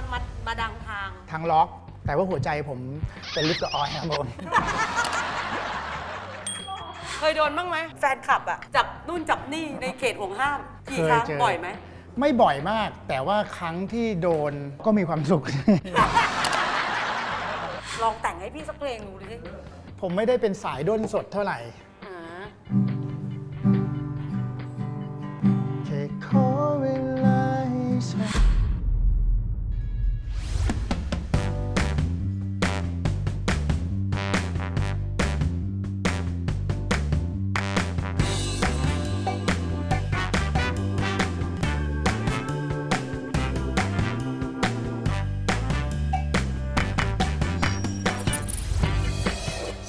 มามามาดังทาง ทางล็อก แต่ว่าหัวใจผมเป็นลิฟต์กับออยครับผม เคยโดนบ้างไหมแฟนคลับอะจับนู่นจับนี่ในเขตห่วงห้ามกี่เคยครั้งเจอ บ่อยไหมไม่บ่อยมาก แต่ว่าครั้งที่โดนก็มีความสุข ลองแต่งให้พี่สักเพลงดูดิผมไม่ได้เป็นสายด้นสดเท่าไหร่ อ่าแค่ขอเวลาให้ฉัน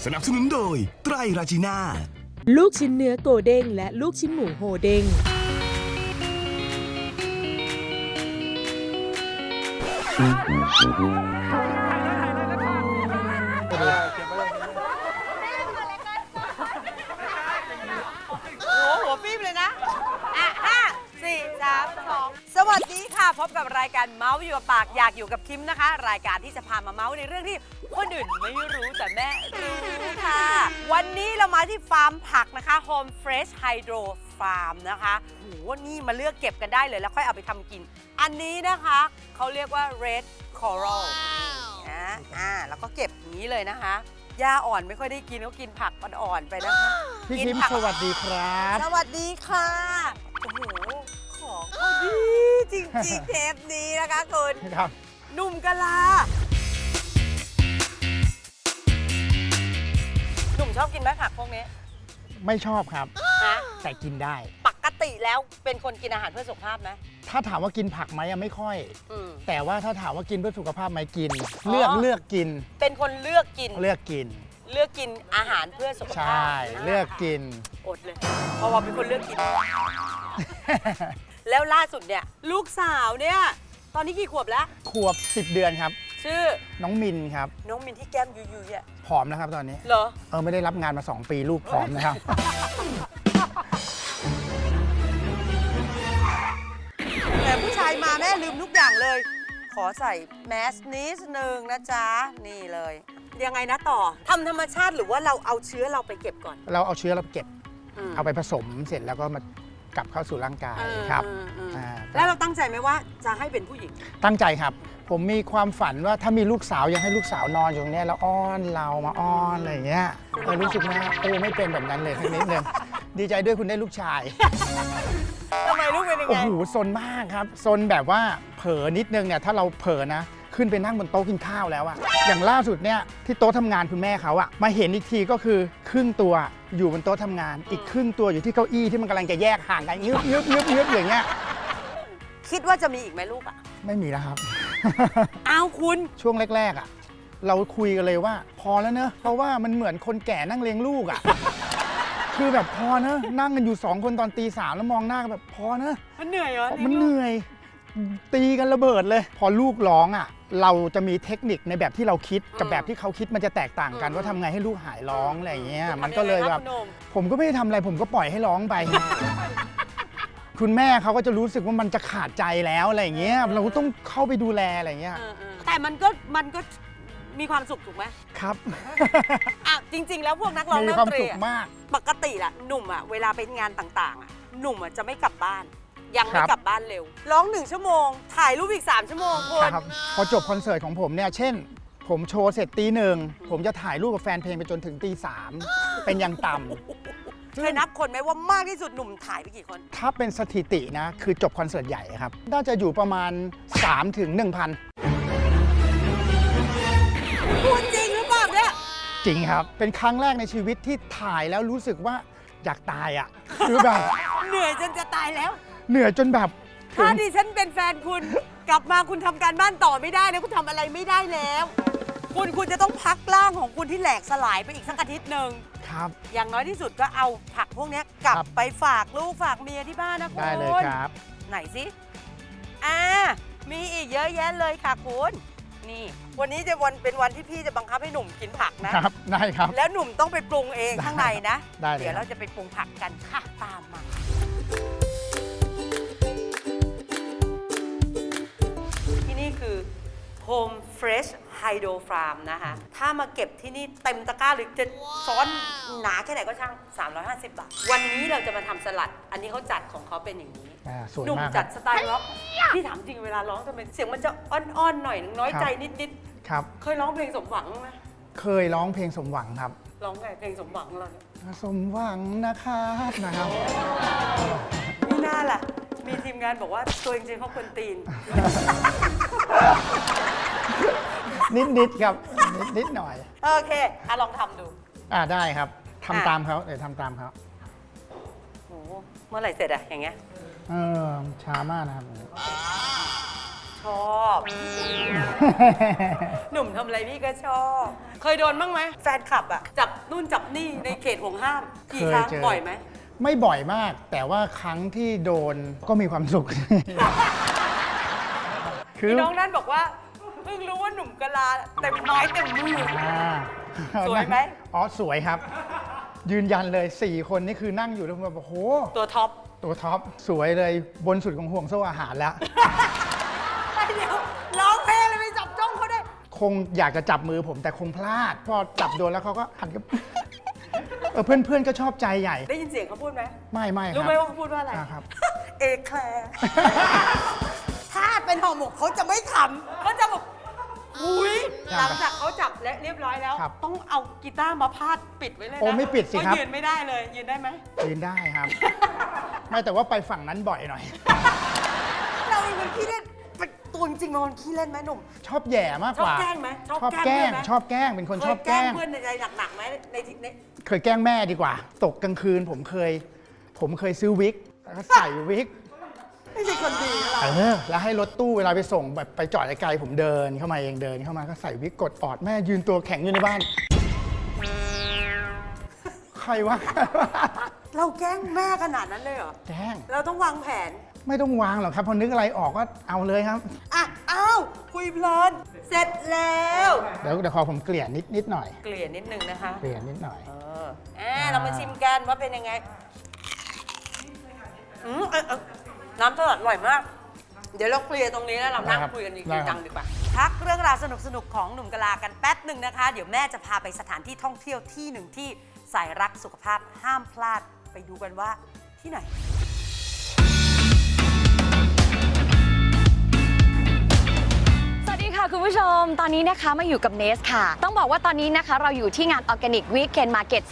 สนับสนุนโดยไตรราจีน่า ลูกชิ้นเนื้อโกเด้งและลูกชิ้นหมูโฮเด้ง โอ้โหหัวฟิล์มเลยนะ อะห้าสี่สามสองสวัสดีค่ะ พบกับรายการเมาส์อยู่กับปากอยากอยู่กับคิมนะคะ รายการที่จะพามาเมาส์ในเรื่องที่ คนอื่นไม่รู้แต่แม่รู้ค่ะ วันนี้เรามาที่ฟาร์มผักนะคะ Home Fresh Hydro Farm นะคะโหนี่มาเลือกเก็บกันได้เลยแล้วค่อยเอาไปทำกิน อันนี้นะคะเขาเรียกว่า Red Coral นะอ่าแล้วก็เก็บอย่างนี้เลยนะคะหญ้าอ่อนไม่ค่อยได้กินก็กินผักอ่อนๆไปนะคะพี่กินคิมผักสวัสดีครับ สวัสดีค่ะโอ้โหของเขาดีจริงๆเทปนี้นะคะคุณครับหนุ่มกะลา ชอบกินไหมผักพวกนี้ไม่ชอบครับฮะแต่กินได้ ปกติแล้วเป็นคนกินอาหารเพื่อสุขภาพไหมถ้าถามว่ากินผักไหมอะไม่ค่อย อืม แต่ว่าถ้าถามว่ากินเพื่อสุขภาพไหมกิน อ๋อ เลือกเลือกกิน เป็นคนเลือกกินเลือกกิน เลือกกินอาหารเพื่อสุขใชภาพ่ เลือกกิน อดเลยเพราะว่าเป็นคนเลือกกิน แล้วล่าสุดเนี่ย ลูกสาวเนี่ย ตอนนี้กี่ขวบแล้ว ขวบ 10 เดือนครับ ชื่อน้องมินครับ น้องมินที่แก้มยุยๆอะผ อมนะครับตอนนี้ เหรอ เออไม่ได้รับงานมา 2 ปีลูกผอมนะครับ แต่ผู้ชายมาแม่ลืมทุกอย่างเลย ขอใส่แมสนิดนึงนะจ๊ะ นี่เลย ยังไงนะต่อทำธรรมชาติหรือว่าเราเอาเชื้อเราไปเก็บก่อนเราเอาเชื้อเราไปเก็บ มเอาไปผสมเสร็จแล้วก็มากลับเข้าสู่ร่างกายเออครับเออเอออ่าแล้วเราตั้งใจไหมว่าจะให้เป็นผู้หญิง ตั้งใจครับ ผมมีความฝันว่าถ้ามีลูกสาวอยากให้ลูกสาวนอนอยู่ตรงเนี้ยแล้วอ้อนเรามาอ้อนอะไรอย่างเงี้ยเออรู้สึกว่าโอ้ไม่เป็นแบบนั้นเลยทั้งนิดนึงดีใจด้วยคุณได้ลูกชาย ทำไมลูกเป็นยังโอ้ไงโหซนมากครับซนแบบว่าเผลอนิดนึงเนี่ยถ้าเราเผลอนะ ขึ้นไปนั่งบนโต๊ะกินข้าวแล้วอะอย่างล่าสุดเนี่ยที่โต๊ะทำงานคุณแม่เขาอะมาเห็นอีกทีก็คือครึ่งตัวอยู่บนโต๊ะทำงาน อีกครึ่งตัวอยู่ที่เก้าอี้ที่มันกำลังจะแยกห่างกันยึบยึบยึบยึบอย่างเงี้ยคิดว่าจะมีอีกไหมลูกอะ ไม่มีแล้วครับ อ้าวคุณ ช่วงแรก ๆ อะ เราคุยกันเลยว่า พอแล้วเนอะเพราะว่ามันเหมือนคนแก่นั่งเลี้ยงลูกอะ คือแบบพอเนอะนั่งกันอยู่สองคนตอนตีสามแล้วมองหน้ากันแบบพอเนอะมันเหนื่อยเหรอมันเหนื่อย ตีกันระเบิดเลย พอลูกร้องอะ เราจะมีเทคนิคในแบบที่เราคิดกับแบบที่เขาคิดมันจะแตกต่างกันว่าทำไงให้ลูกหายร้องอะไรอย่างเงี้ย มันก็เลยแบบทำงไงครับคุณหนุ่มผมก็ไม่ได้ทำอะไรผมก็ปล่อยให้ร้องไป คุณแม่เขาก็จะรู้สึกว่ามันจะขาดใจแล้วอะไรอย่างเงี้ยเราก็ต้องเข้าไปดูแลอะไรอย่างเงี้ยเออเออแต่มันก็มันก็มีความสุขถูกไหมครับ อะจริง ๆ แล้วพวกนักร้องมีนักความดนตรีสุขอะมาก ปกติแหละหนุ่มอะเวลาไปงานต่างๆอะหนุ่มอะจะไม่กลับบ้าน ยังคไม่รับ กลับบ้านเร็ว ร้องหนึ่งชั่วโมง ถ่ายรูปอีก3ชั่วโมงคุณครับพอจบคอนเสิร์ตของผมเนี่ย เช่น ผมโชว์เสร็จตีหนึ่ง ผมจะถ่ายรูปกับแฟนเพลงไปจนถึงตีสามเป็นอย่างต่ำ เคยนับคนไหมว่ามากที่สุดหนุ่มถ่ายไปกี่คน ถ้าเป็นสถิตินะ คือจบคอนเสิร์ตใหญ่ครับ น่าจะอยู่ประมาณ 3 ถึง 1,000 พูดจริงหรือเปล่าเนี่ย จริงครับ เป็นครั้งแรกในชีวิตที่ถ่ายแล้วรู้สึกว่าอยากตายอะ คือแบบ เหนื่อยจนจะตายแล้ว เหนื่อยจนแบบถึถ้าง ดิฉันเป็นแฟนคุณ กลับมาคุณทำการบ้านต่อไม่ได้นะคุณทำอะไรไม่ได้แล้ว คุณคุณจะต้องพักร่างของคุณที่แหลกสลายไปอีกสักอาทิตย์หนึ่งครับ อย่างน้อยที่สุดก็เอาผักพวกเนี้ยกลับครับ ไปฝากลูกฝากเมียที่บ้านนะคุณได้เลยครับ ไหนสิอ่ามีอีกเยอะแยะเลยค่ะคุณ นี่ วันนี้จะวันเป็นวันที่พี่จะบังคับให้หนุ่มกินผักนะ ครับ ได้ครับ แล้วหนุ่มต้องไปปรุงเองได้ ข้างในนะ ได้เลยเดี๋ยวเราจะไปปรุงผักกันค่ะตามมา ที่นี่คือ Home Fresh Hydro Farm นะคะ ถ้ามาเก็บที่นี่เต็มตะกร้าหรือจะซ้อนหนาแค่ไหนก็ช่าง 350 บาท วันนี้เราจะมาทำสลัด อันนี้เขาจัดของเขาเป็นอย่างนี้ อ่าสวยหนุ่มมากคจัรัดบ สไตล์ร็อกพี่ถามจริงเวลาร้องทำไมเสียงมันจะอ้อนๆหน่อยนึงน้อยใจนิดครับ ๆ เคยร้องเพลงสมหวังไหมเคยร้องเพลงสมหวังครับ ร้องไงเพลงสมหวังของเราเนี่ยสมหวังนะครับนะครับ นี่น่าล่ะ มีทีมงานบอกว่าตัวจริงๆเขาคนตีน นิดนิดๆครับนิดนิดหน่อย โอเคอะลองทำดู อ่าได้ครับทำอะ ตามเขาเดี๋ยวทำตามเขาโหเมื่อไหร่เสร็จอะอย่างเงี้ย เออช้ามากนะครับ ชอบ หนุ่มทำอะไรพี่ก็ชอบ เคยโดนบ้างไหมแฟนคลับอะจับนู่นจับนี่ในเขตห่วงห้ามกี่ครั้งเคยเจอ บ่อยไหม ไม่บ่อยมาก แต่ว่าครั้งที่โดนก็มีความสุข คือ พี่น้องนั่นบอกว่า เพิ่งรู้ว่าหนุ่มกะลาเต็มไม้เต็มมือ อ่าสวยไหม อ๋อ สวยครับ ยืนยันเลย 4 คนนี่คือนั่งอยู่แล้วผมแบบโอ้โห ตัวท็อปตัวท็อป สวยเลยบนสุดของห่วงโซ่อาหารแล้ว เดี๋ยวร้องเพลงเลยไปจับจ้องเขาได้ คงอยากจะจับมือผมแต่คงพลาด พอจับโดนแล้วเขาก็หันกับ เออเพื่อนๆก็ชอบใจใหญ่ ได้ยินเสียงเขาพูดไหม ไม่ไม่ครับ รู้ไหมว่าเขาพูดว่าอะไร อ่าครับ เอแคลร์ถ้าเป็นห่อหมกเขาจะไม่ทำเขาจะแบบ อุ้ยครับหลังจากเขาจับและเรียบร้อยแล้ว ครับต้องเอากีตาร์มาพาดปิดไว้เลยนะโอ้ไม่ปิดสิครับเพาะยืนไม่ได้เลย ยืนได้ไหม ยืนได้ครับ ไม่แต่ว่าไปฝั่งนั้นบ่อยหน่อย เราเป็นคนขี้เล่นเป็นตัวจริงๆเป็นคนขี้เล่นไหมหนุ่ม ชอบแหย่มากชอกบว่าแกล้งไหมชอบชอบแกแกล้ล้งงเพื่อนไหม ชอบแกล้งเป็นคนชอบแกล้ง เคยเพื่อนในใจหนักๆไหมในที่ในเคยแกล้งแม่ดีกว่า ตกกลางคืนผมเคย ผมเคยซื้อวิกแล้วก็ใส่วิก ไม่ใช่คนดีนะเรา เออแล้วให้รถตู้เวลาไปส่งแบบไปจอดไกลๆผมเดินเข้ามาเองเดินเข้ามาก็ใส่วิกกดออดแม่ยืนตัวแข็งอยู่ในบ้าน ใครวะ เราแกล้งแม่ขนาดนั้นเลยเหรอแกล้งเราต้องวางแผน ไม่ต้องวางหรอกครับพอนึกอะไรออกก็เอาเลยครับ อะ อ้าว คุยเพลิน เสร็จแล้ว เดี๋ยวเดี๋ยวขอผมเกลี่ยนิดนิดหน่อย เกลี่ยนิดนึงนะคะ เกลี่ยนิดหน่อย เอออ่าเรามาชิมกันว่าเป็นยังไง อืมเออเออ น้ำสลัดอร่อยมาก เดี๋ยวเราเคลียร์ตรงนี้แล้วเรานั่งได้ครับคุยกันจริงได้ครับจังดีกว่า พักเรื่องราวสนุกๆของหนุ่มกะลากันแป๊บหนึ่งนะคะ เดี๋ยวแม่จะพาไปสถานที่ท่องเที่ยวที่หนึ่งที่สายรักสุขภาพห้ามพลาดไปดูกันว่าที่ไหน ค่ะคุณผู้ชม ตอนนี้นะคะมาอยู่กับเนสค่ะ ต้องบอกว่าตอนนี้นะคะ เราอยู่ที่งานออร์แกนิกวีคเคนมาร์เก็ต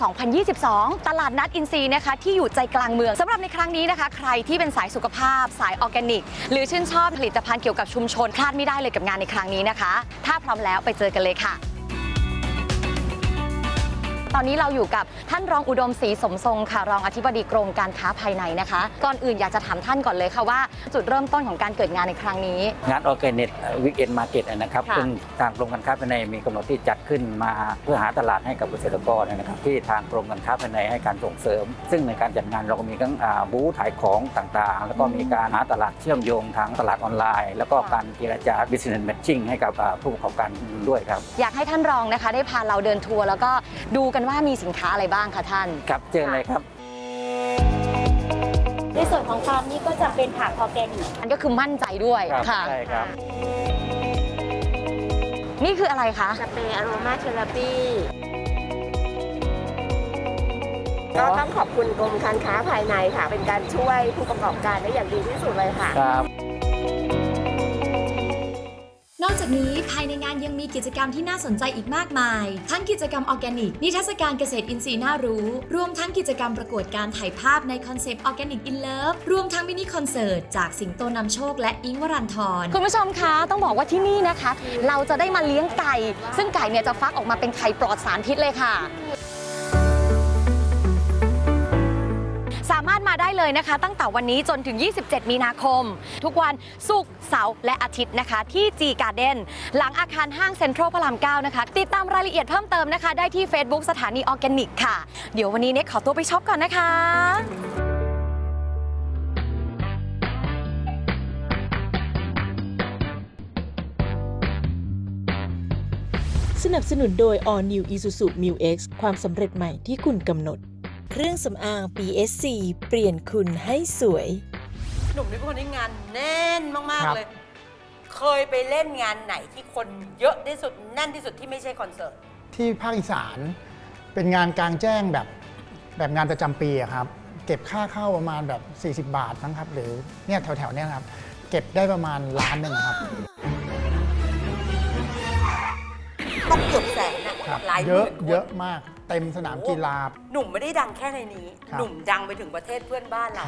2022 ตลาดนัดอินซีนะคะ ที่อยู่ใจกลางเมืองสำหรับในครั้งนี้นะคะ ใครที่เป็นสายสุขภาพ สายออร์แกนิก หรือชื่นชอบผลิตภัณฑ์เกี่ยวกับชุมชนพลาดไม่ได้เลยกับงานในครั้งนี้นะคะ ถ้าพร้อมแล้วไปเจอกันเลยค่ะ ตอนนี้เราอยู่กับท่านรองอุดมศรีสมทรงค่ะรองอธิบดีกรมการค้าภายในนะคะ ก่อนอื่นอยากจะถามท่านก่อนเลยค่ะว่า จุดเริ่มต้นของการเกิดงานในครั้งนี้ งานออร์แกนิกวิกเอนมาร์เก็ตนะครับค่ะซึ่งทางกรมการค้าภายในมีกำหนดที่จัดขึ้นมาเพื่อหาตลาดให้กับเกษตรกรนะครับ ที่ทางกรมการค้าภายในให้การส่งเสริม ซึ่งในการจัดงานเราก็มีทั้งอ่าบูธขายของต่างๆ แล้วก็มีการหาตลาดเชื่อมโยงทางตลาดออนไลน์ แล้วก็การเจรจา business matching ให้กับอ่าผู้ประกอบการด้วยครับ อยากให้ท่านรองนะคะ ได้พาเราเดินทัวร์แล้วก็ดูกันว่ามีสินค้าอะไรบ้างคะท่าน ครับเจอเลยครับ ในส่วนของฟาร์มนี่ก็จะเป็นผักออร์แกนิกอันก็คือมั่นใจด้วยครับค่ะ ใช่ครับ นี่คืออะไรคะ สเปรย์อโรมาเทอราปีก็ต้องขอบคุณกรมการค้าภายในค่ะ เป็นการช่วยผู้ประกอบการได้อย่างดีที่สุดเลยค่ะ ครับ นอกจากนี้ภายในงานยังมีกิจกรรมที่น่าสนใจอีกมากมาย ทั้งกิจกรรมออร์แกนิก นิทรรศการเกษตรอินทรีย์น่ารู้ รวมทั้งกิจกรรมประกวดการถ่ายภาพในคอนเซปต์ออร์แกนิกอินเลิฟรวมทั้งมินิคอนเสิร์ตจากสิงโตนำโชคและอิงค์วรันทร คุณผู้ชมคะต้องบอกว่าที่นี่นะคะ เราจะได้มาเลี้ยงไก่ ซึ่งไก่เนี่ยจะฟักออกมาเป็นไข่ปลอดสารพิษเลยค่ะ เลยนะคะ ตั้งแต่วันนี้จนถึง 27 มีนาคม ทุกวันศุกร์เสาร์และอาทิตย์นะคะ ที่ G Garden หลังอาคารห้างเซ็นทรัลพระราม 9 นะคะ ติดตามรายละเอียดเพิ่มเติมนะคะ ได้ที่ Facebook สถานีออร์แกนิกค่ะ เดี๋ยววันนี้เน็กขอตัวไปช็อปก่อนนะคะสนับสนุนโดย All New Isuzu Mu X ความสำเร็จใหม่ที่คุณกำหนด เครื่องสำอาง PSC เปลี่ยนคุณให้สวย หนุ่มนี่เป็นคนที่งานแน่นมาก ครัๆ บ เลยเคเคยไปเล่นงานไหนที่คนเยอะที่สุดแน่นที่สุดที่ไม่ใช่คอนเสิร์ต ที่ภาคอีสานเป็นงานกลางแจ้งแบบแบบงานประจำปีอะครับ เก็บค่าเข้าประมาณแบบ 40 บาทมั้งครับ หรือเนี่ยแถวๆเนี้ยครับ เก็บได้ประมาณล้านหนึ่งอะครับ ต้องเกือบแสนนะ ครับหลายหเยอะมื่นคนเยอะมาก เต็มสนามกีฬา หนุ่มไม่ได้ดังแค่ในนี้ ครับ หนุ่มดังไปถึงประเทศเพื่อนบ้านเรา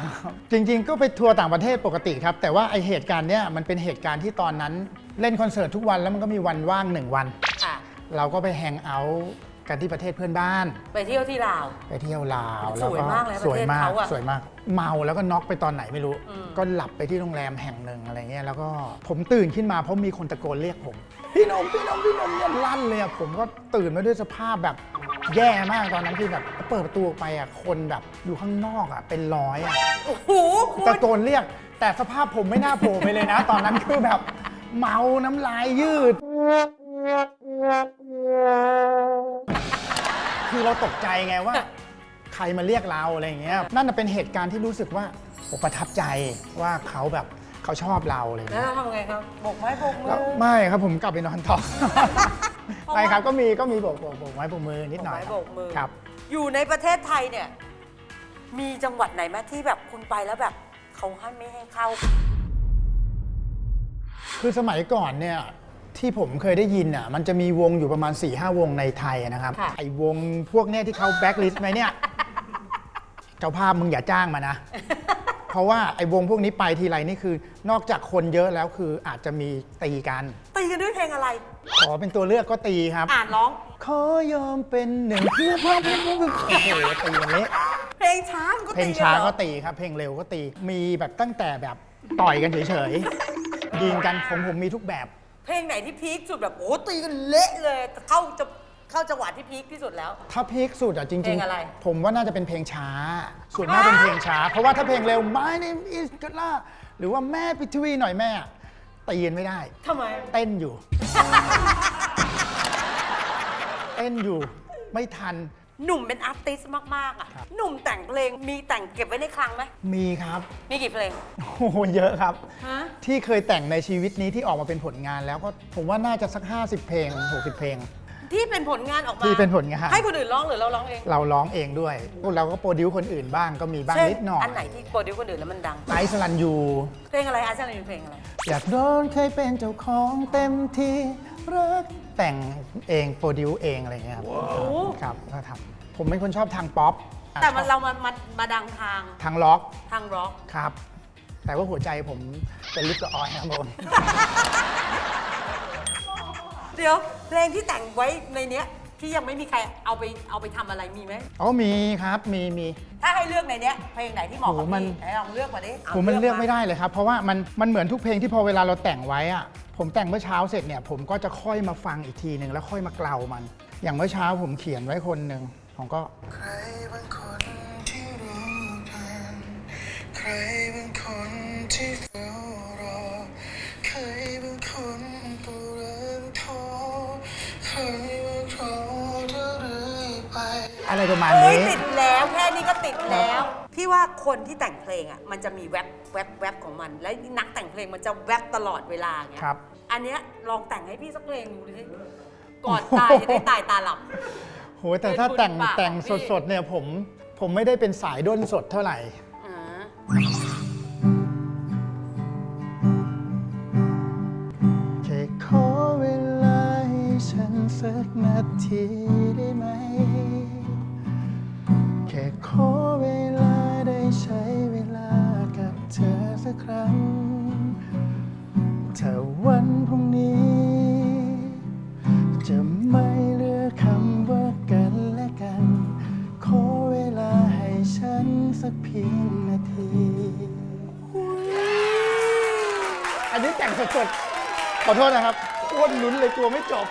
จริงๆ ก็ไปทัวร์ต่างประเทศปกติครับ แต่ว่าไอเหตุการณ์เนี้ยมันเป็นเหตุการณ์ที่ตอนนั้น เล่นคอนเสิร์ตทุกวันแล้วมันก็มีวันว่างหนึ่งวัน ค่ะ เราก็ไปแฮงเอาท์ กันที่ประเทศเพื่อนบ้าน ไปเที่ยวที่ลาว ไปเที่ยวลาวสวยมากเลยสวยมากประเทศเขาอะสวยมาก เมาแล้วก็น็อกไปตอนไหนไม่รู้ อืม ก็หลับไปที่โรงแรมแห่งหนึ่งอะไรเงี้ยแล้วก็ผมตื่นขึ้นมาเพราะมีคนตะโกนเรียกผม พี่นมพี่นมพี่นมเนี่ยลั่นเลยอะผมก็ตื่นมาด้วยสภาพแบบแย่มากตอนนั้นคือแบบเปิดประตูออกไปอะคนแบบอยู่ข้างนอกอะเป็นร้อยอะ โอ้โหคุณ ตะโกนเรียก แต่สภาพผมไม่น่าโผล่ไปเลยนะ ตอนนั้นคือแบบ เมาน้ำลายยืด คือเราตกใจไงว่า ใครมาเรียกเราอะไรอย่างเงี้ย นั่นนะเป็นเหตุการณ์ที่รู้สึกว่าโอ้ประทับใจว่าเขาแบบเขาชอบเราอะไรอย่างแล้วเงี้ย เราทำไงครับโบกไม้โบกมืแล้วอไม่ครับผมกลับไปนอนต่อ เพราะว่าไม่ครับก็มีก็มีโบกโบกโบกไม้โบกมือนิดหน่อยโบกไม้โบกมือ ครับ อยู่ในประเทศไทยเนี่ย มีจังหวัดไหนไหมที่แบบคุณไปแล้วแบบเขาให้ไม่ให้เข้า คือสมัยก่อนเนี่ย ที่ผมเคยได้ยินอะมันจะมีวงอยู่ประมาณ4ี่ห้าวงในไทยนะครับค่ะ ไอ้วงพวกเนี้ยที่เขาแบ็กลิสต์ไหมเนี่ย เจ้าภาพมึงอย่าจ้างมานะ เพราะว่าไอ้วงพวกนี้ไปทีไรนี่คือนอกจากคนเยอะแล้วคืออาจจะมีตีกันตีกันด้วยเพลงอะไร ขอเป็นตัวเลือกก็ตีครับ อ่านร้อง ขอยอมเป็นหนึ่งเพื่อพ่อเพื่อพ่อโอ้โหตีอย่างนี้เพลงช้ามันก็เพลตีงกันช้าเหรอ ก็ตีครับ เพลงเร็วก็ตี มีแบบตั้งแต่แบบต่อยกันเฉยๆ ยิงกันของผมมีทุกแบบ เพลงไหนที่พีคสุดแบบโอ้โหตีกันเละเลยเข้าจะเข้าจังหวะที่พีคที่สุดแล้ว ถ้าพีคสุดอะจเพลริงงอะไร ๆ ผมว่าน่าจะเป็นเพลงช้า ส่วนมากเป็นเพลงช้า เพราะว่าถ้าเพลงเร็ว My name is g a l a หรือว่าแม่พิทวีหน่อยแม่อะตีกันไม่ได้ ทำไม เต้นอยู่ เต้นอยู่ไม่ทันหนุ่มเป็นอาร์ติสต์มาก ๆ อะ หนุ่มแต่งเพลงมีแต่งเก็บไว้ในคลังไหมมีครับ มีกี่เพลง โอ้โหเยอะครับ ฮะ ที่เคยแต่งในชีวิตนี้ที่ออกมาเป็นผลงานแล้วก็ผมว่าน่าจะสัก 50 เพลง 60 เพลง ที่เป็นผลงานออกมาที่เป็นผลงาน ให้คนอื่นร้องหรือเราร้องเอง เราร้องเองด้วยเราก็โปรดิวคนอื่นบ้างก็มีบ้างเช่นนิดหน่อยอันไหนที่โปรดิวคนอื่นแล้วมันดังไอซ์สลันยูเพลงอะไรอาจารย์เป็นเพลงอะไรอยากโดนเคยเป็นเจ้าของเต็มที่รักแต่งเองโปรดิวเองอะไรอย่างเงี้ยครับครับก็ทำผมเป็นคนชอบทางป๊อปอะแต่มันชอบเรามามามาดังทางทางล็อกทางร็อกครับ แต่ว่าหัวใจผมเป็นลิปกับออยครับผม เดี๋ยวเพลงที่แต่งไว้ในเนี้ยที่ยังไม่มีใครเอาไปเอาไปทำอะไรมีไหม อ๋อมีครับมีมี ถ้าให้เลือกในเนี้ยเพลงไหนที่เหมาะกับโอ้มัน พี่ไหนลองเลือกมาดิผมมันเลือกไม่ได้เลยครับ เพราะว่ามันมันเหมือนทุกเพลงที่พอเวลาเราแต่งไว้อะผมแต่งเมื่อเช้าเสร็จเนี่ย ผมก็จะค่อยมาฟังอีกทีหนึ่งแล้วค่อยมาเกลามัน อย่างเมื่อเช้าผมเขียนไว้คนหนึ่งผมก็ ใครบางคนที่รู้กัน ใครบางคนที่เฝ้ารอ ใครบางคนก็เริ่มท้อใครบางคราวเธอเรื่อยไป อะไรประมาณเฮ้ยนี้ ติดแล้วแค่นี้ก็ติดแล้ว พี่ว่าคนที่แต่งเพลงอะมันจะมีแวบแวบแวบของมัน และนักแต่งเพลงมันจะแวบตลอดเวลาเงี้ยครับ อันเนี้ยลองแต่งให้พี่สักเพลงดูดิก่อนตายจะได้ตายตาหลับ โหแต่ถ้าแต่งเป็นบุญปากแต่งของพี่ สดๆเนี่ยผมผมไม่ได้เป็นสายด้นสดเท่าไหร่อ่า แค่ขอเวลาให้ฉันสักนาทีได้ไหม แค่ขอเวลาได้ใช้เวลากับเธอสักครั้ง ถ้าวันพรุ่งนี้ สักเพียงนาที อันนี้แต่งสดๆ ขอโทษนะครับโคตรลุ้นเลยกลัวไม่จบ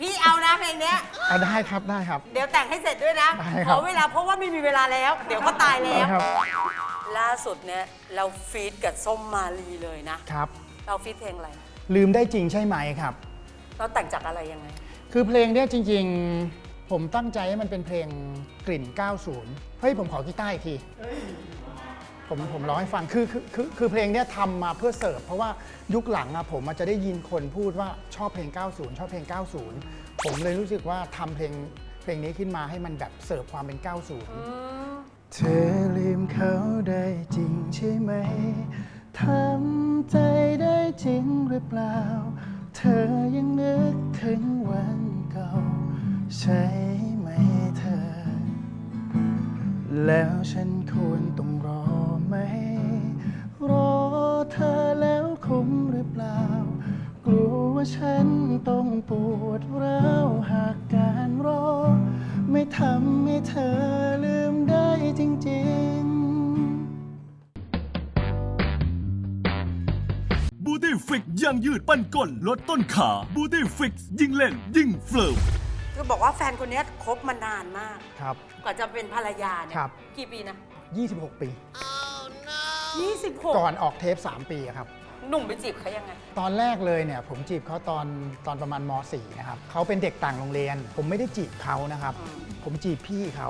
พี่เอานะเพลงเนี้ยอะได้ครับได้ครับ เดี๋ยวแต่งให้เสร็จด้วยนะ ได้ขครับอเวลาเพราะว่าไม่มีเวลาแล้ว เดี๋ยวก็ตายแล้ได้ว ครับล่าสุดเนี่ยเราฟีดกับส้มมาลีเลยนะ ครับ เราฟีดเพลงอะไร ลืมได้จริงใช่ไหมครับ เราแต่งจากอะไรยังไง คือเพลงเนี้ยจริง ๆ ผมตั้งใจให้มันเป็นเพลงกลิ่น 90 เฮ้ยผมขอกีตาร์อีกที ผมผมร้องให้ฟังคือคือคือคือเพลงเนี้ยทำมาเพื่อเสิร์ฟเพราะว่ายุคหลังอะผมมันจะได้ยินคนพูดว่าชอบเพลง 90 ชอบเพลง 90 ผมเลยรู้สึกว่าทำเพลงเพลงนี้ขึ้นมาให้มันแบบเสิร์ฟความเป็น 90 เธอลืมเขาได้จริงใช่ไหม ทำใจได้จริงหรือเปล่า เธอยังนึกถึงวันเก่า ใช่ไหมเธอ แล้วฉันควรต้องรอไหม รอเธอแล้วคุ้มหรือเปล่า กลัวว่าฉันต้องปวดร้าวหากการรอ ไม่ทำให้เธอลืมได้จริงๆ บูตี้ฟิกยังยืดปั้นก้นลดต้นขาบูตี้ฟิกยิ่งเล่นยิ่งเฟิร์ม คือบอกว่าแฟนคนเนี้ยคบมานานมาก ครับ กว่าจะเป็นภรรยาเนี่ยครับ กี่ปีนะ 26 ปี26ก่อนออกเทป 3 ปีอะครับหนุ่มไปจีบเขายังไง ตอนแรกเลยเนี่ยผมจีบเขาตอนตอนประมาณม .4 นะครับเขาเป็นเด็กต่างโรงเรียน ผมไม่ได้จีบเขานะครับ ผมจีบพี่เขา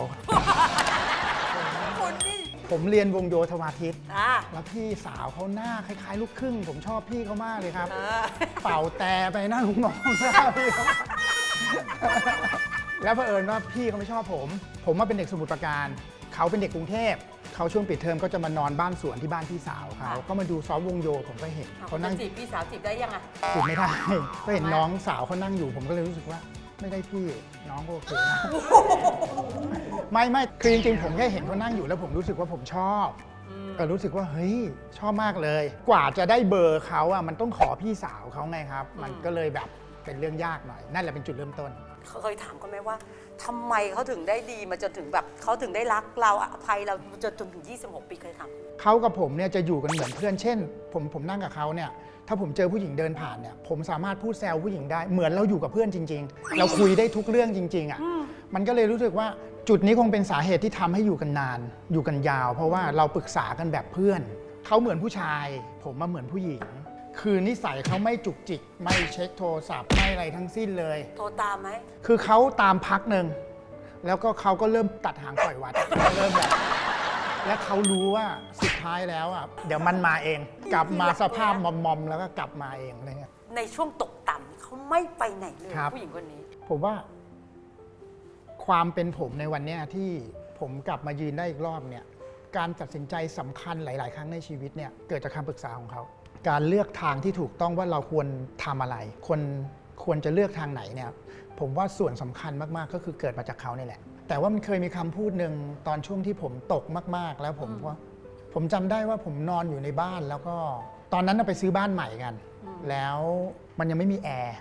คนนี่ผมเรียนวงโยธวาทิต อ่าแล้วพี่สาวเขาหน้าคล้าย ๆ ลูกครึ่ง ผมชอบพี่เขามากเลยครับ เออ เป่าแต่ไปหน้าลุงน้องหน้าพี่เขา แล้วเผอิญว่าพี่เขาไม่ชอบผม ผมมาเป็นเด็กสมุทรปราการ เขาเป็นเด็กกรุงเทพ เขาช่วงปิดเทอมก็จะมานอนบ้านสวนที่บ้านพี่สาวเขาก็มาดูซ้อมวงโยผมก็เห็นเขาเขาจะนั่งจีบพี่สาวจีบได้ยังไงจีบไม่ได้ ก็เห็นทำไมน้องสาวเขานั่งอยู่ ผมก็เลยรู้สึกว่าไม่ได้พี่น้องก็โอเคนะ ไม่ไม่คือจริงๆ ผมแค่เห็นเขานั่งอยู่แล้วผมรู้สึกว่าผมชอบก็รู้สึกว่าเฮ้ยชอบมากเลย กว่าจะได้เบอร์เขาอะมันต้องขอพี่สาวเขาไงครับ มันก็เลยแบบ เป็นเรื่องยากหน่อย นั่นแหละเป็นจุดเริ่มต้น เคยถามเขาไหมว่าทำไมเขาถึงได้ดีมาจนถึงแบบเขาถึงได้รักเราอภัยเราจนถึง 26 ปีเคยถามเขากับผมเนี่ยจะอยู่กันเหมือนเพื่อนเช่น ผมผมนั่งกับเขาเนี่ยถ้าผมเจอผู้หญิงเดินผ่านเนี่ยผมสามารถพูดแซวผู้หญิงได้เหมือนเราอยู่กับเพื่อนจริง ๆ เราคุยได้ทุกเรื่องจริงๆอะมันก็เลยรู้สึกว่าจุดนี้คงเป็นสาเหตุที่ทำให้อยู่กันนาน อยู่กันยาว เพราะว่าเราปรึกษากันแบบเพื่อนเขาเหมือนผู้ชาย ผมมาเหมือนผู้หญิง คือนิสัยเขาไม่จุกจิก ไม่เช็คโทรศัพท์ไม่อะไรทั้งสิ้นเลย โทรตามไหม คือเขาตามพักหนึ่งแล้วก็เขาก็เริ่มตัดหางปล่อยวัด เริ่มแบบแล้วเขารู้ว่าสุดท้ายแล้วอะเดี๋ยวมันมาเอง กลับมาสภาพมอมๆแล้วก็กลับมาเองอะไรเงี้ย ในช่วงตกต่ำเขาไม่ไปไหนเลยครับ ผู้หญิงคนนี้ ผมว่า ความเป็นผมในวันเนี้ยที่ผมกลับมายืนได้อีกรอบเนี่ย การตัดสินใจสำคัญหลาย ๆ ครั้งในชีวิตเนี่ย เกิดจากคำปรึกษาของเขาการเลือกทางที่ถูกต้องว่าเราควรทำอะไรควรควรจะเลือกทางไหนเนี่ยผมว่าส่วนสำคัญมากๆ ก็คือเกิดมาจากเขานี่แหละ แต่ว่ามันเคยมีคำพูดหนึ่งตอนช่วงที่ผมตกมาก ๆ แล้วผมว่าผมจำได้ว่าผมนอนอยู่ในบ้านแล้วก็ตอนนั้นน่ะไปซื้อบ้านใหม่กัน แล้วมันยังไม่มีแอร์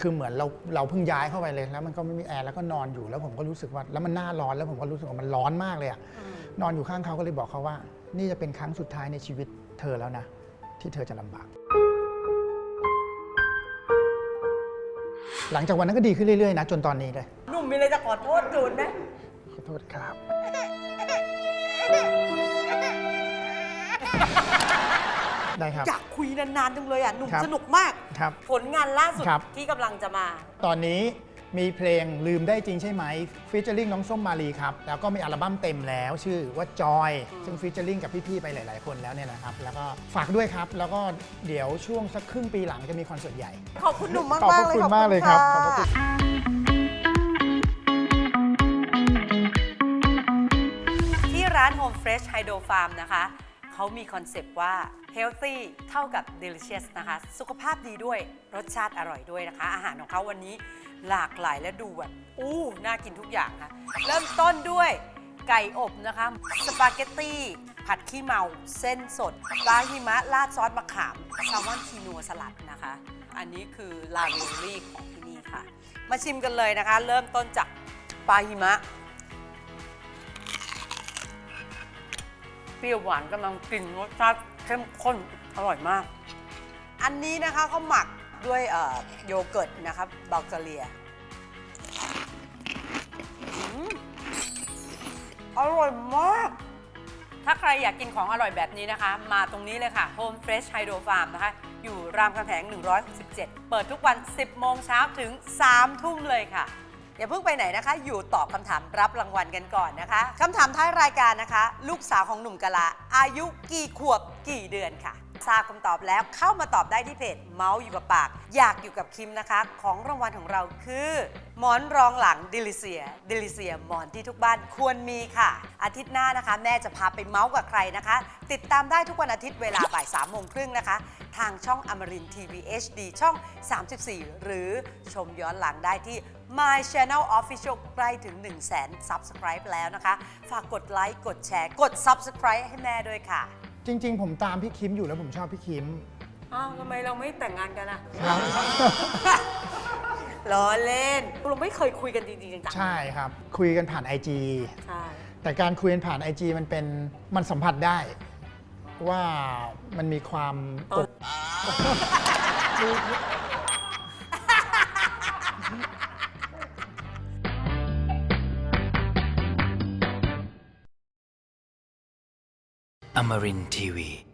คือเหมือนเราเราเพิ่งย้ายเข้าไปเลยแล้วมันก็ไม่มีแอร์แล้วก็นอนอยู่แล้วผมก็รู้สึกว่าแล้วมันหน้าร้อนแล้วผมก็รู้สึกว่ามันร้อนมากเลยอะนอนอยู่ข้างเขาก็เลยบอกเขาว่า นี่จะเป็นครั้งสุดท้ายในชีวิตเธอแล้วนะ ที่เธอจะลำบาก หลังจากวันนั้นก็ดีขึ้นเรื่อยๆนะจนตอนนี้เลย หนุ่มมีอะไรจะขอโทษจูนไหมขอโทษครับ ได้ครับ อยากคุยนานๆจังเลยอะหนุ่มครับสนุกมาก ครับ ผลงานล่าสุดครับ ที่กำลังจะมา ตอนนี้ มีเพลงลืมได้จริงใช่ไหมฟิชเจอริงน้องส้มมาลีครับ แล้วก็มีอัลบั้มเต็มแล้วชื่อว่าจอย ซึ่งฟิชเจอริงกับพี่ ๆ ไปหลาย ๆ คนแล้วเนี่ยนะครับ แล้วก็ฝากด้วยครับ แล้วก็เดี๋ยวช่วงสักครึ่งปีหลังจะมีคอนเสิร์ตใหญ่ ขอบคุณหนุ่มมากขอบพระๆเลยคุณมากเลยครับะขอบพระคุณ ที่ร้าน Home Fresh Hydro Farm นะคะ เขามีคอนเซปต์ว่า healthy เท่ากับ delicious นะคะ สุขภาพดีด้วย รสชาติอร่อยด้วยนะคะ อาหารของเขาวันนี้ หลากหลายและดูแบบอู้น่ากินทุกอย่างค่ะ เริ่มต้นด้วยไก่อบนะคะ สปาเกตตี้ ผัดขี้เมา เส้นสดปลาหิมะราดซอสมะขามแซลมอนคีนัวสลัดนะคะ อันนี้คือลาเวลลี่ของที่นี่ค่ะ มาชิมกันเลยนะคะ เริ่มต้นจากปลาหิมะ เปรี้ยวหวานกำลังกลิ่นรสชาติเข้มข้นอร่อยมาก อันนี้นะคะเขาหมัก ด้วยโยเกิร์ตนะครับบัลแกเรียอืมอร่อยมาก ถ้าใครอยากกินของอร่อยแบบนี้นะคะ มาตรงนี้เลยค่ะ Home Fresh Hydro Farm นะคะ อยู่รามคำแหง 167 เปิดทุกวัน 10 โมงเช้าถึง 3 ทุ่มเลยค่ะ อย่าเพิ่งไปไหนนะคะ อยู่ตอบคำถามรับรางวัลกันก่อนนะคะคำถามท้ายรายการนะคะ ลูกสาวของหนุ่มกะลาอายุกี่ขวบกี่เดือนค่ะ ทราบคำตอบแล้วเข้ามาตอบได้ที่เพจเมาส์อยู่กับปาก อยากอยู่กับคิมนะคะ ของรางวัลของเราคือหมอนรองหลังดิลิเซีย ดิลิเซียหมอนที่ทุกบ้านควรมีค่ะ อาทิตย์หน้านะคะ แม่จะพาไปเมาส์กับใครนะคะ ติดตามได้ทุกวันอาทิตย์เวลาบ่าย3ามโมงครึ่งนะคะ ทางช่องอมรินทีวี HD ช่อง 34 หรือชมย้อนหลังได้ที่ My Channel Official ใกล้ถึง 1 0 0 0 0แสน Subscribe แล้วนะคะ ฝากกดไลค์ กดแชร์ กด Subscribe ให้แม่ด้วยค่ะ จริง ๆ ผมตามพี่คิมอยู่แล้วผมชอบพี่คิมอ้าวทำไมเราไม่แต่งงานกันอะ ครับ ล้อเล่นเราไม่เคยคุยกันจริงๆจังๆใช่ครับ คุยกันผ่าน IG ใช่แต่การคุยกันผ่าน IG มันเป็นมันสัมผัสได้ ว่ามันมีความอบ Amarin Tiwi.